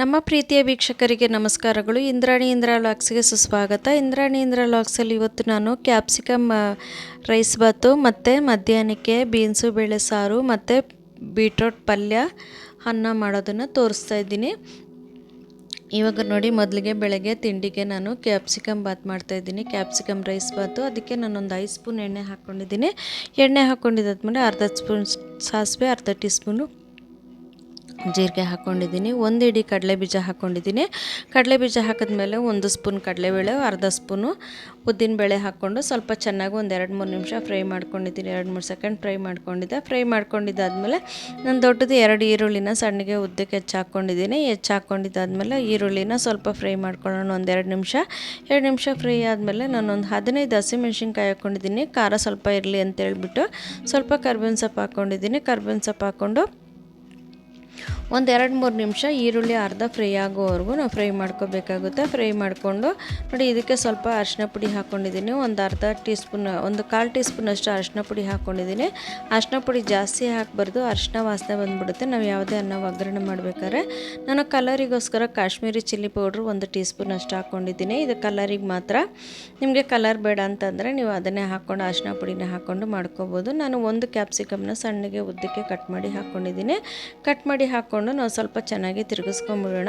ನಮ್ಮ ಪ್ರೀತಿಯ ವೀಕ್ಷಕರಿಗೆ ನಮಸ್ಕಾರಗಳು. ಇಂದ್ರಾಣಿ ಇಂದ್ರಾ ಲಾಕ್ಸ್ಗೆ ಸುಸ್ವಾಗತ. ಇಂದ್ರಾಣಿ ಇಂದ್ರಾ ಲಾಕ್ಸಲ್ಲಿ ಇವತ್ತು ನಾನು ಕ್ಯಾಪ್ಸಿಕಮ್ ರೈಸ್ ಬಾತು ಮತ್ತು ಮಧ್ಯಾಹ್ನಕ್ಕೆ ಬೀನ್ಸು, ಬೇಳೆ ಸಾರು, ಮತ್ತು ಬೀಟ್ರೋಟ್ ಪಲ್ಯ, ಅನ್ನ ಮಾಡೋದನ್ನು ತೋರಿಸ್ತಾ ಇದ್ದೀನಿ. ಇವಾಗ ನೋಡಿ, ಮೊದಲಿಗೆ ಬೆಳಗ್ಗೆ ತಿಂಡಿಗೆ ನಾನು ಕ್ಯಾಪ್ಸಿಕಮ್ ಬಾತ್ ಮಾಡ್ತಾಯಿದ್ದೀನಿ ಕ್ಯಾಪ್ಸಿಕಮ್ ರೈಸ್ ಬಾತು ಅದಕ್ಕೆ ನಾನೊಂದು ಐದು ಸ್ಪೂನ್ ಎಣ್ಣೆ ಹಾಕ್ಕೊಂಡಿದ್ದೀನಿ ಎಣ್ಣೆ ಹಾಕ್ಕೊಂಡಿದ್ದಾದ್ಮೇಲೆ ಅರ್ಧ ಸ್ಪೂನ್ ಸಾಸಿವೆ, ಅರ್ಧ ಟೀ ಸ್ಪೂನು ಜೀರಿಗೆ ಹಾಕ್ಕೊಂಡಿದ್ದೀನಿ ಒಂದು ಇಡೀ ಕಡಲೆ ಬೀಜ ಹಾಕ್ಕೊಂಡಿದ್ದೀನಿ ಕಡಲೆ ಬೀಜ ಹಾಕಿದ್ಮೇಲೆ ಒಂದು ಸ್ಪೂನ್ ಕಡಲೆಬೇಳೆ, ಅರ್ಧ ಸ್ಪೂನು ಉದ್ದಿನಬೇಳೆ ಹಾಕ್ಕೊಂಡು ಸ್ವಲ್ಪ ಚೆನ್ನಾಗಿ ಒಂದು ಎರಡು ಮೂರು ನಿಮಿಷ ಫ್ರೈ ಮಾಡ್ಕೊಂಡಿದ್ದೀನಿ. ಎರಡು ಮೂರು ಸೆಕೆಂಡ್ ಫ್ರೈ ಮಾಡ್ಕೊಂಡಿದ್ದೆ. ಫ್ರೈ ಮಾಡ್ಕೊಂಡಿದ್ದಾದಮೇಲೆ ನಾನು ದೊಡ್ಡದು ಎರಡು ಈರುಳ್ಳಿನ ಸಣ್ಣಗೆ ಉದ್ದಕ್ಕೆ ಹೆಚ್ಚು ಹಾಕ್ಕೊಂಡಿದ್ದೀನಿ ಹೆಚ್ಚು ಹಾಕ್ಕೊಂಡಿದ್ದಾದಮೇಲೆ ಈರುಳ್ಳಿನ ಸ್ವಲ್ಪ ಫ್ರೈ ಮಾಡ್ಕೊಳ್ಳೋಣ ಒಂದು ಎರಡು ನಿಮಿಷ. ಎರಡು ನಿಮಿಷ ಫ್ರೈ ಆದಮೇಲೆ ನಾನೊಂದು ಹದಿನೈದು ಹಸಿಮೆಣ್ಸಿನ್ಕಾಯಿ ಹಾಕ್ಕೊಂಡಿದ್ದೀನಿ ಖಾರ ಸ್ವಲ್ಪ ಇರಲಿ ಅಂತ ಹೇಳ್ಬಿಟ್ಟು ಸ್ವಲ್ಪ ಕರ್ಬೇವಿನ ಸೊಪ್ಪು ಹಾಕ್ಕೊಂಡಿದ್ದೀನಿ ಕರ್ಬೇವಿನ ಸೊಪ್ಪು ಹಾಕ್ಕೊಂಡು ಒಂದು ಎರಡು ಮೂರು ನಿಮಿಷ ಈರುಳ್ಳಿ ಅರ್ಧ ಫ್ರೈ ಆಗೋವರೆಗೂ ನಾವು ಫ್ರೈ ಮಾಡ್ಕೋಬೇಕಾಗುತ್ತೆ. ಫ್ರೈ ಮಾಡಿಕೊಂಡು ನೋಡಿ ಇದಕ್ಕೆ ಸ್ವಲ್ಪ ಅರಿಶಿನ ಪುಡಿ ಹಾಕ್ಕೊಂಡಿದ್ದೀನಿ ಒಂದು ಅರ್ಧ ಟೀ ಸ್ಪೂನ್ ಒಂದು ಕಾಲು ಟೀ ಸ್ಪೂನಷ್ಟು ಅರಿಶಿನ ಪುಡಿ ಹಾಕ್ಕೊಂಡಿದ್ದೀನಿ ಅರಿಶಿನ ಪುಡಿ ಜಾಸ್ತಿ ಹಾಕಬಾರ್ದು. ಅರಿಶಿನ ವಾಸನೆ ಬಂದುಬಿಡುತ್ತೆ. ನಾವು ಯಾವುದೇ ಅನ್ನ ಒಗ್ಗರಣೆ ಮಾಡಬೇಕಾದ್ರೆ ನಾನು ಕಲರಿಗೋಸ್ಕರ ಕಾಶ್ಮೀರಿ ಚಿಲ್ಲಿ ಪೌಡ್ರ್ ಒಂದು ಟೀ ಸ್ಪೂನ್ ಅಷ್ಟು ಹಾಕ್ಕೊಂಡಿದ್ದೀನಿ ಇದು ಕಲರಿಗೆ ಮಾತ್ರ. ನಿಮಗೆ ಕಲರ್ ಬೇಡ ಅಂತಂದರೆ ನೀವು ಅದನ್ನೇ ಹಾಕ್ಕೊಂಡು ಅರಿಶಿನ ಪುಡಿನ ಹಾಕ್ಕೊಂಡು ಮಾಡ್ಕೋಬೋದು. ನಾನು ಒಂದು ಕ್ಯಾಪ್ಸಿಕಮ್ನ ಸಣ್ಣಗೆ ಉದ್ದಕ್ಕೆ ಕಟ್ ಮಾಡಿ ಹಾಕ್ಕೊಂಡಿದ್ದೀನಿ ಕಟ್ ಮಾಡಿ ಹಾಕ್ಕೊಂಡು ನಾವು ಸ್ವಲ್ಪ ಚೆನ್ನಾಗಿ ತಿರುಗಿಸ್ಕೊಂಬಿಡೋಣ.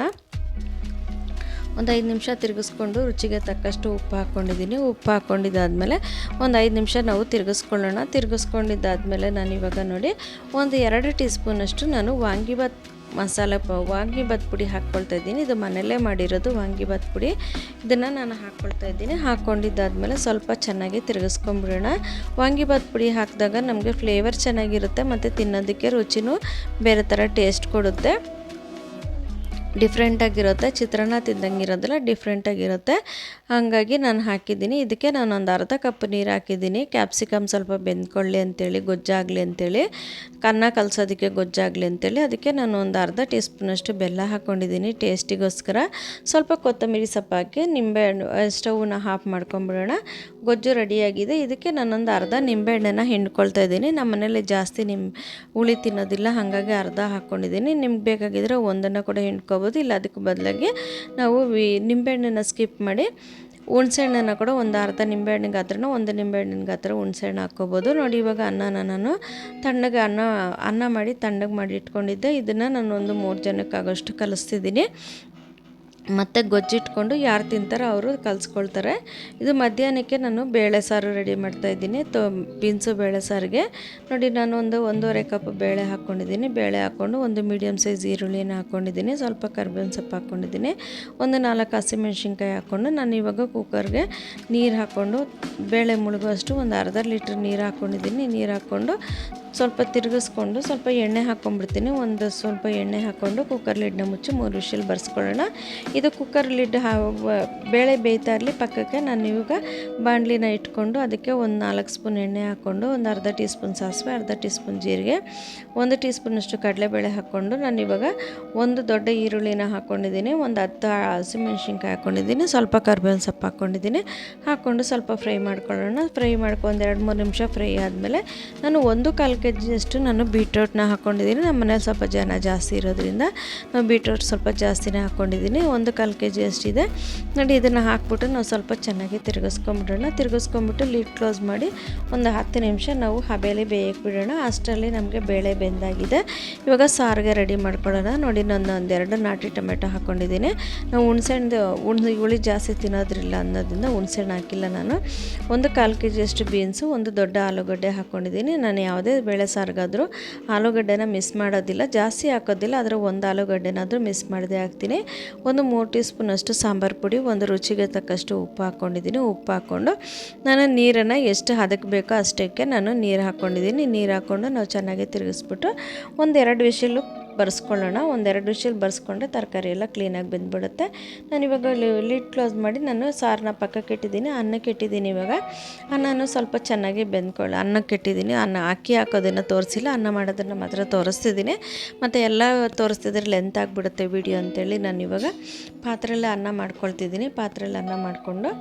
ಒಂದು ಐದು ನಿಮಿಷ ತಿರುಗಿಸ್ಕೊಂಡು ರುಚಿಗೆ ತಕ್ಕಷ್ಟು ಉಪ್ಪು ಹಾಕ್ಕೊಂಡಿದ್ದೀನಿ ಉಪ್ಪು ಹಾಕ್ಕೊಂಡಿದ್ದಾದಮೇಲೆ ಒಂದು ಐದು ನಿಮಿಷ ನಾವು ತಿರುಗಿಸ್ಕೊಳ್ಳೋಣ. ತಿರುಗಿಸ್ಕೊಂಡಿದ್ದಾದಮೇಲೆ ನಾನು ಇವಾಗ ನೋಡಿ, ಒಂದು ಎರಡು ಟೀ ಸ್ಪೂನಷ್ಟು ನಾನು ವಾಂಗಿಬಾತ್ ಮಸಾಲೆ ಪ ವಾಂಗಿಬಾತ್ ಪುಡಿ ಹಾಕ್ಕೊಳ್ತಾ ಇದ್ದೀನಿ. ಇದು ಮನೆಯಲ್ಲೇ ಮಾಡಿರೋದು ವಾಂಗಿಬಾತ್ ಪುಡಿ. ಇದನ್ನು ನಾನು ಹಾಕ್ಕೊಳ್ತಾ ಇದ್ದೀನಿ. ಹಾಕ್ಕೊಂಡಿದ್ದಾದಮೇಲೆ ಸ್ವಲ್ಪ ಚೆನ್ನಾಗಿ ತಿರುಗಿಸ್ಕೊಂಬಿಡೋಣ. ವಾಂಗಿಬಾತ್ ಪುಡಿ ಹಾಕಿದಾಗ ನಮಗೆ ಫ್ಲೇವರ್ ಚೆನ್ನಾಗಿರುತ್ತೆ, ಮತ್ತು ತಿನ್ನೋದಕ್ಕೆ ರುಚಿನೂ ಬೇರೆ ಥರ ಟೇಸ್ಟ್ ಕೊಡುತ್ತೆ. ಡಿಫ್ರೆಂಟಾಗಿರುತ್ತೆ ಚಿತ್ರಾನ್ನ ತಿಂದಂಗೆ ಇರೋದಿಲ್ಲ ಡಿಫ್ರೆಂಟಾಗಿರುತ್ತೆ ಹಾಗಾಗಿ ನಾನು ಹಾಕಿದ್ದೀನಿ. ಇದಕ್ಕೆ ನಾನು ಒಂದು ಅರ್ಧ ಕಪ್ ನೀರು ಹಾಕಿದ್ದೀನಿ. ಕ್ಯಾಪ್ಸಿಕಮ್ ಸ್ವಲ್ಪ ಬೆಂದ್ಕೊಳ್ಳಿ ಅಂತೇಳಿ, ಗೊಜ್ಜಾಗಲಿ ಅಂತೇಳಿ. ಕನ್ನ ಕಲಸೋದಕ್ಕೆ ಗೊಜ್ಜಾಗಲಿ ಅಂತೇಳಿ. ಅದಕ್ಕೆ ನಾನು ಒಂದು ಅರ್ಧ ಟೀ ಸ್ಪೂನಷ್ಟು ಬೆಲ್ಲ ಹಾಕ್ಕೊಂಡಿದ್ದೀನಿ ಟೇಸ್ಟಿಗೋಸ್ಕರ ಸ್ವಲ್ಪ ಕೊತ್ತಂಬರಿ ಸೊಪ್ಪು ಹಾಕಿ ನಿಂಬೆಹಣ್ಣು ಸ್ಟವ್ನ ಆಫ್ ಮಾಡ್ಕೊಂಬಿಡೋಣ. ಗೊಜ್ಜು ರೆಡಿಯಾಗಿದೆ ಇದಕ್ಕೆ ನಾನೊಂದು ಅರ್ಧ ನಿಂಬೆಹಣ್ಣನ್ನು ಹಿಂಡ್ಕೊಳ್ತಾ ಇದ್ದೀನಿ. ನಮ್ಮ ಮನೇಲಿ ಜಾಸ್ತಿ ನಿಮ್ಮ ಹುಳಿ ತಿನ್ನೋದಿಲ್ಲ. ಹಾಗಾಗಿ ಅರ್ಧ ಹಾಕ್ಕೊಂಡಿದ್ದೀನಿ ನಿಮ್ಗೆ ಬೇಕಾಗಿದ್ದರೆ ಒಂದನ್ನು ಕೂಡ ಹಿಂಡ್ಕೊಬೋದು. ಇಲ್ಲ, ಅದಕ್ಕೆ ಬದಲಾಗಿ ನಾವು ವಿ- ನಿಂಬೆಹಣ್ಣನ್ನು ಸ್ಕಿಪ್ ಮಾಡಿ ಹುಣ್ಸೆಹಣ್ಣನ್ನು ಕೂಡ ಒಂದು ಅರ್ಧ ನಿಂಬೆಹಣ್ಣಿನ ಗಾತ್ರನ ಒಂದು ನಿಂಬೆಹಣ್ಣಿನ ಗಾತ್ರ ಹುಣ್ಸೆಹಣ್ಣು ಹಾಕ್ಕೋಬೋದು. ನೋಡಿ, ಇವಾಗ ಅನ್ನನ ನಾನು ತಣ್ಣಗೆ ಅನ್ನ ಅನ್ನ ಮಾಡಿ ತಣ್ಣಗೆ ಮಾಡಿ ಇಟ್ಕೊಂಡಿದ್ದೆ. ಇದನ್ನು ನಾನು ಒಂದು ಮೂರು ಜನಕ್ಕಾಗೋಷ್ಟು ಕಲಿಸ್ತಿದ್ದೀನಿ. ಮತ್ತು ಗೊಜ್ಜಿಟ್ಕೊಂಡು ಯಾರು ತಿಂತಾರೋ ಅವರು ಕಲಿಸ್ಕೊಳ್ತಾರೆ. ಇದು ಮಧ್ಯಾಹ್ನಕ್ಕೆ ನಾನು ಬೇಳೆ ಸಾರು ರೆಡಿ ಮಾಡ್ತಾಯಿದ್ದೀನಿ ತೊ, ಬೀನ್ಸು ಬೇಳೆ ಸಾರಿಗೆ. ನೋಡಿ, ನಾನು ಒಂದು ಒಂದೂವರೆ ಕಪ್ ಬೇಳೆ ಹಾಕ್ಕೊಂಡಿದ್ದೀನಿ. ಬೇಳೆ ಹಾಕ್ಕೊಂಡು ಒಂದು ಮೀಡಿಯಮ್ ಸೈಜ್ ಈರುಳ್ಳಿನ ಹಾಕ್ಕೊಂಡಿದ್ದೀನಿ. ಸ್ವಲ್ಪ ಕರ್ಬೇವಿನ ಸೊಪ್ಪು ಹಾಕ್ಕೊಂಡಿದ್ದೀನಿ. ಒಂದು ನಾಲ್ಕು ಹಸಿಮೆಣ್ಸಿನ್ಕಾಯಿ ಹಾಕ್ಕೊಂಡು ನಾನು ಇವಾಗ ಕುಕ್ಕರ್ಗೆ ನೀರು ಹಾಕ್ಕೊಂಡು ಬೇಳೆ ಮುಳುಗುವಷ್ಟು ಒಂದು ಅರ್ಧ ಲೀಟ್ರ್ ನೀರು ಹಾಕ್ಕೊಂಡಿದ್ದೀನಿ. ನೀರು ಹಾಕ್ಕೊಂಡು ಸ್ವಲ್ಪ ತಿರುಗಿಸ್ಕೊಂಡು ಸ್ವಲ್ಪ ಎಣ್ಣೆ ಹಾಕ್ಕೊಂಡ್ಬಿಡ್ತೀನಿ. ಒಂದು ಸ್ವಲ್ಪ ಎಣ್ಣೆ ಹಾಕ್ಕೊಂಡು ಕುಕ್ಕರ್ ಲಿಡ್ನ ಮುಚ್ಚಿ ಮೂರು ವಿಷಲ್ ಬರ್ಸ್ಕೊಳ್ಳೋಣ. ಇದು ಕುಕ್ಕರ್ ಲಿಡ್ ಹಾ ಬೇಳೆ ಬೇಯ್ತಾ ಇರಲಿ ಪಕ್ಕಕ್ಕೆ. ನಾನು ಇವಾಗ ಬಾಣಲಿನ ಇಟ್ಕೊಂಡು ಅದಕ್ಕೆ ಒಂದು ನಾಲ್ಕು ಸ್ಪೂನ್ ಎಣ್ಣೆ ಹಾಕ್ಕೊಂಡು ಒಂದು ಅರ್ಧ ಟೀ ಸ್ಪೂನ್ ಸಾಸಿವೆ, ಅರ್ಧ ಟೀ ಸ್ಪೂನ್ ಜೀರಿಗೆ, ಒಂದು ಟೀ ಸ್ಪೂನಷ್ಟು ಕಡಲೆಬೇಳೆ ಹಾಕ್ಕೊಂಡು ನಾನು ಇವಾಗ ಒಂದು ದೊಡ್ಡ ಈರುಳ್ಳಿನ ಹಾಕ್ಕೊಂಡಿದ್ದೀನಿ ಒಂದು ಹತ್ತು ಹಸಿಮೆಣ್ಸಿನ್ಕಾಯಿ ಹಾಕ್ಕೊಂಡಿದ್ದೀನಿ ಸ್ವಲ್ಪ ಕರ್ಬೇವಿನ ಸೊಪ್ಪು ಹಾಕ್ಕೊಂಡಿದ್ದೀನಿ ಹಾಕ್ಕೊಂಡು ಸ್ವಲ್ಪ ಫ್ರೈ ಮಾಡ್ಕೊಳ್ಳೋಣ. ಫ್ರೈ ಮಾಡ್ಕೊಂಡು ಎರಡು ಮೂರು ನಿಮಿಷ ಫ್ರೈ ಆದಮೇಲೆ ನಾನು ಒಂದು ಕಾಲು ಕೆ ಜಿಯಷ್ಟು ನಾನು ಬೀಟ್ರೋಟ್ನ ಹಾಕ್ಕೊಂಡಿದ್ದೀನಿ ನಮ್ಮ ಮನೇಲಿ ಸ್ವಲ್ಪ ಜನ ಜಾಸ್ತಿ ಇರೋದ್ರಿಂದ ನಾವು ಬೀಟ್ರೋಟ್ ಸ್ವಲ್ಪ ಜಾಸ್ತಿನೇ ಹಾಕ್ಕೊಂಡಿದ್ದೀನಿ ಒಂದು ಕಾಲು ಕೆ ಜಿ ಅಷ್ಟಿದೆ ನೋಡಿ, ಇದನ್ನು ಹಾಕ್ಬಿಟ್ಟು ನಾವು ಸ್ವಲ್ಪ ಚೆನ್ನಾಗಿ ತಿರುಗಿಸ್ಕೊಂಬಿಡೋಣ. ತಿರುಗಿಸ್ಕೊಂಬಿಟ್ಟು ಲೀಡ್ ಕ್ಲೋಸ್ ಮಾಡಿ ಒಂದು ಹತ್ತು ನಿಮಿಷ ನಾವು ಹಬೆಯಲ್ಲಿ ಬೇಯಕ್ಕೆ ಬಿಡೋಣ ಅಷ್ಟರಲ್ಲಿ ನಮಗೆ ಬೇಳೆ ಬೆಂದಾಗಿದೆ. ಇವಾಗ ಸಾರಿಗೆ ರೆಡಿ ಮಾಡ್ಕೊಳ್ಳೋಣ. ನೋಡಿ, ನಾನು ಒಂದೆರಡು ನಾಟಿ ಟೊಮೆಟೊ ಹಾಕ್ಕೊಂಡಿದ್ದೀನಿ. ನಾವು ಹುಣ್ಸೆಹಣ್ಣು ಹುಣ್ಸೆ ಹುಳಿ ಜಾಸ್ತಿ ತಿನ್ನೋದ್ರಿಲ್ಲ ಅನ್ನೋದ್ರಿಂದ ಹುಣ್ಸೆಹಣ್ಣು ಹಾಕಿಲ್ಲ ನಾನು. ಒಂದು ಕಾಲು ಕೆ ಜಿಯಷ್ಟು ಬೀನ್ಸು, ಒಂದು ದೊಡ್ಡ ಆಲೂಗಡ್ಡೆ ಹಾಕ್ಕೊಂಡಿದ್ದೀನಿ. ನಾನು ಯಾವುದೇ ಬೇಳೆ ಸಾರಿಗಾದರೂ ಆಲೂಗಡ್ಡೆನ ಮಿಸ್ ಮಾಡೋದಿಲ್ಲ. ಜಾಸ್ತಿ ಹಾಕೋದಿಲ್ಲ, ಆದರೆ ಒಂದು ಆಲೂಗಡ್ಡೆನಾದರೂ ಮಿಸ್ ಮಾಡದೆ ಹಾಕ್ತೀನಿ. ಒಂದು ಮೂರು ಟೀ ಸ್ಪೂನಷ್ಟು ಸಾಂಬಾರು ಪುಡಿ, ಒಂದು ರುಚಿಗೆ ತಕ್ಕಷ್ಟು ಉಪ್ಪು ಹಾಕ್ಕೊಂಡಿದ್ದೀನಿ. ಉಪ್ಪು ಹಾಕ್ಕೊಂಡು ನಾನು ನೀರನ್ನು ಎಷ್ಟು ಹದಕ್ಕೆ ಬೇಕೋ ಅಷ್ಟಕ್ಕೆ ನಾನು ನೀರು ಹಾಕ್ಕೊಂಡಿದ್ದೀನಿ. ನೀರು ಹಾಕ್ಕೊಂಡು ನಾವು ಚೆನ್ನಾಗಿ ತಿರುಗಿಸ್ಬಿಟ್ಟು ಒಂದೆರಡು ವಿಷಿಲು ಬರ್ಸ್ಕೊಳ್ಳೋಣ. ಒಂದೆರಡು ವಿಷಲ್ ಬರ್ಸ್ಕೊಂಡ್ರೆ ತರಕಾರಿ ಎಲ್ಲ ಕ್ಲೀನಾಗಿ ಬೆಂದ್ಬಿಡುತ್ತೆ. ನಾನು ಇವಾಗ ಲಿಡ್ ಕ್ಲೋಸ್ ಮಾಡಿ ನಾನು ಸಾರನ್ನ ಪಕ್ಕಕ್ಕೆ ಇಟ್ಟಿದ್ದೀನಿ. ಅನ್ನಕ್ಕೆ ಇಟ್ಟಿದ್ದೀನಿ ಇವಾಗ. ಅನ್ನನೂ ಸ್ವಲ್ಪ ಚೆನ್ನಾಗಿ ಬೆಂದ್ಕೊಳ್ಳಿ ಅನ್ನಕ್ಕೆ ಇಟ್ಟಿದ್ದೀನಿ. ಅನ್ನ ಅಕ್ಕಿ ಹಾಕೋದನ್ನು ತೋರಿಸಿಲ್ಲ. ಅನ್ನ ಮಾಡೋದನ್ನು ಮಾತ್ರ ತೋರಿಸ್ತಿದ್ದೀನಿ. ಮತ್ತು ಎಲ್ಲ ತೋರಿಸ್ತಿದ್ರೆ ಲೆಂತ್ ಆಗಿಬಿಡುತ್ತೆ ವಿಡಿಯೋ ಅಂತೇಳಿ ನಾನು ಇವಾಗ ಪಾತ್ರೆಯಲ್ಲೇ ಅನ್ನ ಮಾಡ್ಕೊಳ್ತಿದ್ದೀನಿ. ಪಾತ್ರೆಯಲ್ಲಿ ಅನ್ನ ಮಾಡಿಕೊಂಡು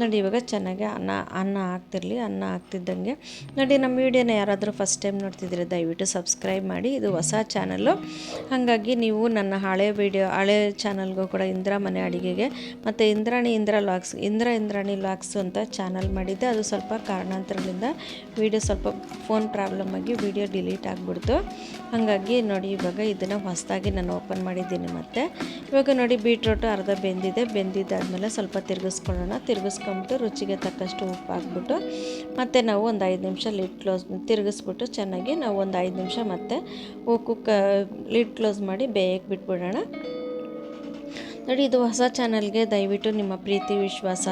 ನೋಡಿ ಇವಾಗ ಚೆನ್ನಾಗಿ ಅನ್ನ ಅನ್ನ ಹಾಕ್ತಿರ್ಲಿ ಅನ್ನ ಹಾಕ್ತಿದ್ದಂಗೆ ನೋಡಿ ನಮ್ಮ ವೀಡಿಯೋನ ಯಾರಾದರೂ ಫಸ್ಟ್ ಟೈಮ್ ನೋಡ್ತಿದ್ರೆ ದಯವಿಟ್ಟು ಸಬ್ಸ್ಕ್ರೈಬ್ ಮಾಡಿ. ಇದು ಹೊಸ ಚಾನಲ್ಲು ಹಾಗಾಗಿ ನೀವು ನನ್ನ ಹಳೆ ವಿಡಿಯೋ, ಹಳೆ ಚಾನಲ್ಗೂ ಕೂಡ ಇಂದ್ರ ಮನೆ ಅಡುಗೆಗೆ ಮತ್ತು ಇಂದ್ರಾಣಿ ಇಂದ್ರ ಲಾಕ್ಸ್, ಇಂದ್ರ ಇಂದ್ರಾಣಿ ಲಾಕ್ಸ್ ಅಂತ ಚಾನಲ್ ಮಾಡಿದ್ದೆ. ಅದು ಸ್ವಲ್ಪ ಕಾರಣಾಂತರಗಳಿಂದ ವಿಡಿಯೋ ಸ್ವಲ್ಪ ಫೋನ್ ಪ್ರಾಬ್ಲಮ್ ಆಗಿ ವಿಡಿಯೋ ಡಿಲೀಟ್ ಆಗಿಬಿಡ್ತು. ಹಾಗಾಗಿ ನೋಡಿ ಇವಾಗ ಇದನ್ನು ಹೊಸದಾಗಿ ನಾನು ಓಪನ್ ಮಾಡಿದ್ದೀನಿ ಮತ್ತು. ಇವಾಗ ನೋಡಿ ಬೀಟ್ರೋಟು ಅರ್ಧ ಬೆಂದಿದೆ. ಬೆಂದಿದ್ದಾದಮೇಲೆ ಸ್ವಲ್ಪ ತಿರುಗಿಸ್ಕೊಳ್ಳೋಣ. ತಿರುಗಿಸ್ಕೊಂಬಿಟ್ಟು ರುಚಿಗೆ ತಕ್ಕಷ್ಟು ಉಪ್ಪು ಹಾಕ್ಬಿಟ್ಟು ಮತ್ತು ನಾವು ಒಂದು ಐದು ನಿಮಿಷ ಲಿಟ್ ಕ್ಲೋಸ್ ತಿರುಗಿಸ್ಬಿಟ್ಟು ಚೆನ್ನಾಗಿ ನಾವು ಒಂದು ಐದು ನಿಮಿಷ ಮತ್ತೆ ಕುಕ್ಕ ಲಿಡ್ ಕ್ಲೋಸ್ ಮಾಡಿ ಬೇಯಕ್ಕೆ ಬಿಟ್ಬಿಡೋಣ. ನೋಡಿ, ಇದು ಹೊಸ ಚಾನಲ್ಗೆ ದಯವಿಟ್ಟು ನಿಮ್ಮ ಪ್ರೀತಿ, ವಿಶ್ವಾಸ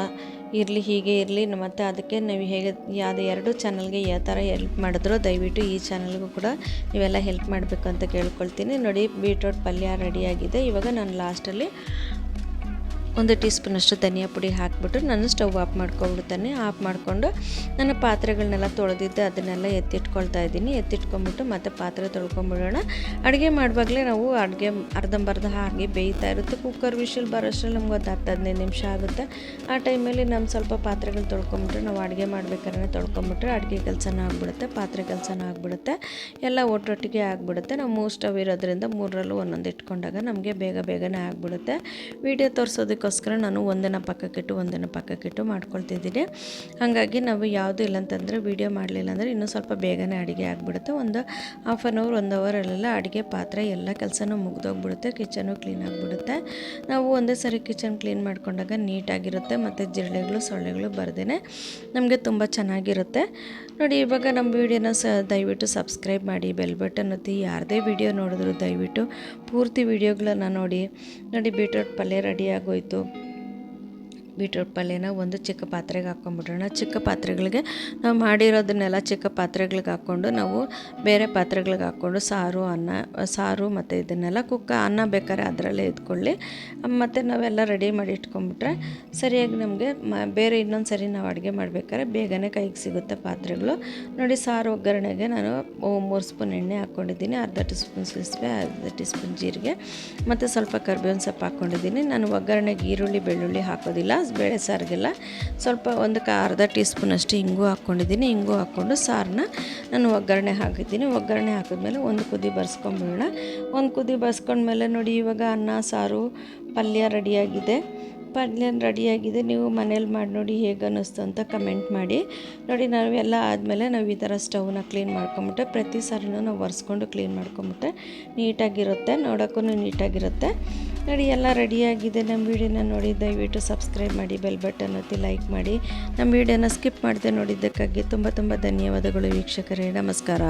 ಇರಲಿ, ಹೀಗೆ ಇರಲಿ. ಮತ್ತು ಅದಕ್ಕೆ ನೀವು ಹೇಗೆ, ಯಾವುದು ಎರಡು ಚಾನಲ್ಗೆ ಯಾವ ಥರ ಹೆಲ್ಪ್ ಮಾಡಿದ್ರು ದಯವಿಟ್ಟು ಈ ಚಾನಲ್ಗೂ ಕೂಡ ನೀವೆಲ್ಲ ಹೆಲ್ಪ್ ಮಾಡಬೇಕು ಅಂತ ಕೇಳ್ಕೊಳ್ತೀನಿ. ನೋಡಿ ಬೀಟ್ರೋಟ್ ಪಲ್ಯ ರೆಡಿಯಾಗಿದೆ ಇವಾಗ ನಾನು ಲಾಸ್ಟಲ್ಲಿ ಒಂದು ಟೀ ಸ್ಪೂನಷ್ಟು ಧನಿಯಾ ಪುಡಿ ಹಾಕ್ಬಿಟ್ಟು ನಾನು ಸ್ಟವ್ ಆಫ್ ಮಾಡ್ಕೊಂಡ್ಬಿಡ್ತೇನೆ. ಆಫ್ ಮಾಡಿಕೊಂಡು ನನ್ನ ಪಾತ್ರೆಗಳನ್ನೆಲ್ಲ ತೊಳೆದಿದ್ದೆ, ಅದನ್ನೆಲ್ಲ ಎತ್ತಿಟ್ಕೊಳ್ತಾ ಇದ್ದೀನಿ. ಎತ್ತಿಟ್ಕೊಂಡ್ಬಿಟ್ಟು ಮತ್ತೆ ಪಾತ್ರೆ ತೊಳ್ಕೊಂಬಿಡೋಣ. ಅಡುಗೆ ಮಾಡುವಾಗಲೇ ನಾವು ಅಡುಗೆ ಅರ್ಧಂಬರ್ಧ ಹಾಗೆ ಬೇಯ್ತಾ ಇರುತ್ತೆ. ಕುಕ್ಕರ್ ವಿಷಲ್ ಬರೋಷ್ಟ್ರಲ್ಲಿ ನಮ್ಗೆ ಒಂದು ಹತ್ತು ಹದಿನೈದು ನಿಮಿಷ ಆಗುತ್ತೆ. ಆ ಟೈಮಲ್ಲಿ ನಮ್ಮ ಸ್ವಲ್ಪ ಪಾತ್ರೆಗಳು ತೊಳ್ಕೊಂಬಿಟ್ರೆ ನಾವು ಅಡುಗೆ ಮಾಡ್ಬೇಕಾದ್ರೆ ತೊಳ್ಕೊಂಬಿಟ್ರೆ ಅಡುಗೆ ಕೆಲಸನ ಆಗ್ಬಿಡುತ್ತೆ, ಪಾತ್ರೆ ಕೆಲಸನ ಆಗ್ಬಿಡುತ್ತೆ. ಎಲ್ಲ ಒಟ್ಟೊಟ್ಟಿಗೆ ಆಗಿಬಿಡುತ್ತೆ. ನಾವು ಮೂರು ಸ್ಟವ್ ಇರೋದ್ರಿಂದ ಮೂರರಲ್ಲೂ ಒಂದೊಂದು ಇಟ್ಕೊಂಡಾಗ ನಮಗೆ ಬೇಗ ಬೇಗನೆ ಆಗಿಬಿಡುತ್ತೆ. ವಿಡಿಯೋ ತೋರಿಸೋದಕ್ಕೋಸ್ಕರ ನಾನು ಒಂದನ್ನು ಪಕ್ಕಕ್ಕಿಟ್ಟು ಒಂದನ್ನು ಪಕ್ಕಕ್ಕಿಟ್ಟು ಮಾಡ್ಕೊಳ್ತಿದ್ದೀನಿ. ಹಾಗಾಗಿ ನಾವು ಯಾವುದು ಇಲ್ಲ ಅಂತಂದರೆ ವೀಡಿಯೋ ಮಾಡಲಿಲ್ಲ ಅಂದರೆ ಇನ್ನೂ ಸ್ವಲ್ಪ ಬೇಗನೆ ಅಡುಗೆ ಆಗಿಬಿಡುತ್ತೆ. ಒಂದು ಹಾಫ್ ಆನ್ ಅವರ್ ಒಂದು ಅವರಲ್ಲೆಲ್ಲ ಅಡುಗೆ ಪಾತ್ರೆ ಎಲ್ಲ ಕೆಲಸನೂ ಮುಗ್ದೋಗ್ಬಿಡುತ್ತೆ ಕಿಚನು ಕ್ಲೀನ್ ಆಗಿಬಿಡುತ್ತೆ. ನಾವು ಒಂದೇ ಸರಿ ಕಿಚನ್ ಕ್ಲೀನ್ ಮಾಡ್ಕೊಂಡಾಗ ನೀಟಾಗಿರುತ್ತೆ ಮತ್ತು ಜಿರಳೆಗಳು, ಸೊಳ್ಳೆಗಳು ಬರ್ದೇ ನಮಗೆ ತುಂಬ ಚೆನ್ನಾಗಿರುತ್ತೆ. ನೋಡಿ, ಇವಾಗ ನಮ್ಮ ವೀಡಿಯೋನ ಸ ದಯವಿಟ್ಟು ಸಬ್ಸ್ಕ್ರೈಬ್ ಮಾಡಿ ಬೆಲ್ ಬಟನ್ ಒತ್ತಿ. ಯಾರದೇ ವೀಡಿಯೋ ನೋಡಿದ್ರು ದಯವಿಟ್ಟು ಪೂರ್ತಿ ವೀಡಿಯೋಗಳನ್ನ ನೋಡಿ. ನೋಡಿ ಬೀಟ್ರೋಟ್ ಪಲ್ಯ ರೆಡಿ ಆಗೋಯ್ತು. ಬೀಟ್ರೋಟ್ ಪಲ್ಯನ ಒಂದು ಚಿಕ್ಕ ಪಾತ್ರೆಗೆ ಹಾಕ್ಕೊಂಬಿಡೋಣ ಚಿಕ್ಕ ಪಾತ್ರೆಗಳಿಗೆ ನಾವು ಮಾಡಿರೋದನ್ನೆಲ್ಲ ಚಿಕ್ಕ ಪಾತ್ರೆಗಳಿಗೆ ಹಾಕ್ಕೊಂಡು ನಾವು ಬೇರೆ ಪಾತ್ರೆಗಳಿಗೆ ಹಾಕ್ಕೊಂಡು ಸಾರು, ಅನ್ನ, ಸಾರು ಮತ್ತು ಇದನ್ನೆಲ್ಲ ಕುಕ್ಕ ಅನ್ನ ಬೇಕಾದ್ರೆ ಅದರಲ್ಲೇ ಇದ್ಕೊಳ್ಳಿ. ಮತ್ತು ನಾವೆಲ್ಲ ರೆಡಿ ಮಾಡಿ ಇಟ್ಕೊಂಡ್ಬಿಟ್ರೆ ಸರಿಯಾಗಿ ನಮಗೆ ಮ, ಬೇರೆ ಇನ್ನೊಂದು ಸರಿ ನಾವು ಅಡುಗೆ ಮಾಡಬೇಕಾದ್ರೆ ಬೇಗನೆ ಕೈಗೆ ಸಿಗುತ್ತೆ ಪಾತ್ರೆಗಳು. ನೋಡಿ ಸಾರು ಒಗ್ಗರಣೆಗೆ ನಾನು ಮೂರು ಸ್ಪೂನ್ ಎಣ್ಣೆ ಹಾಕ್ಕೊಂಡಿದ್ದೀನಿ, ಅರ್ಧ ಟೀ ಸ್ಪೂನ್ ಸಾಸಿವೆ ಅರ್ಧ ಟೀ ಸ್ಪೂನ್ ಜೀರಿಗೆ, ಮತ್ತು ಸ್ವಲ್ಪ ಕರ್ಬೇವಿನ ಸೊಪ್ಪು ಹಾಕ್ಕೊಂಡಿದ್ದೀನಿ. ನಾನು ಒಗ್ಗರಣೆಗೆ ಈರುಳ್ಳಿ, ಬೆಳ್ಳುಳ್ಳಿ ಹಾಕೋದಿಲ್ಲ. ಬೇಳೆ ಸಾರಿಗೆಲ್ಲ. ಸ್ವಲ್ಪ ಒಂದು ಕ ಅರ್ಧ ಟೀ ಸ್ಪೂನಷ್ಟು ಹಿಂಗು ಹಾಕ್ಕೊಂಡಿದ್ದೀನಿ. ಹಿಂಗು ಹಾಕ್ಕೊಂಡು ಸಾರನ್ನ ನಾನು ಒಗ್ಗರಣೆ ಹಾಕಿದ್ದೀನಿ. ಒಗ್ಗರಣೆ ಹಾಕಿದ್ಮೇಲೆ ಒಂದು ಕುದಿ ಬರ್ಸ್ಕೊಂಬಿಡೋಣ. ಒಂದು ಕುದಿ ಬರ್ಸ್ಕೊಂಡ್ಮೇಲೆ ನೋಡಿ ಇವಾಗ ಅನ್ನ, ಸಾರು, ಪಲ್ಯ ರೆಡಿಯಾಗಿದೆ. ಪಲ್ಯ ರೆಡಿಯಾಗಿದೆ. ನೀವು ಮನೇಲಿ ಮಾಡಿ ನೋಡಿ ಹೇಗೆ ಅನ್ನಿಸ್ತು ಅಂತ ಕಮೆಂಟ್ ಮಾಡಿ. ನೋಡಿ ನಾವೆಲ್ಲ ಆದಮೇಲೆ ನಾವು ಈ ಥರ ಸ್ಟವ್ನ ಕ್ಲೀನ್ ಮಾಡ್ಕೊಂಬಿಟ್ಟೆ ಪ್ರತಿ ಸಾರಿನೂ ನಾವು ಒರೆಸ್ಕೊಂಡು ಕ್ಲೀನ್ ಮಾಡ್ಕೊಂಬಿಟ್ಟೆ ನೀಟಾಗಿರುತ್ತೆ. ನೋಡೋಕ್ಕೂ ನೀಟಾಗಿರುತ್ತೆ. ನೋಡಿ, ಎಲ್ಲ ರೆಡಿಯಾಗಿದೆ. ನಮ್ಮ ವೀಡಿಯೋನ ನೋಡಿ, ದಯವಿಟ್ಟು ಸಬ್ಸ್ಕ್ರೈಬ್ ಮಾಡಿ, ಬೆಲ್ ಬಟನ್ ಒತ್ತಿ ಲೈಕ್ ಮಾಡಿ. ನಮ್ಮ ವೀಡಿಯೋನ ಸ್ಕಿಪ್ ಮಾಡದೆ ನೋಡಿದ್ದಕ್ಕಾಗಿ ತುಂಬ ತುಂಬ ಧನ್ಯವಾದಗಳು ವೀಕ್ಷಕರೇ. ನಮಸ್ಕಾರ.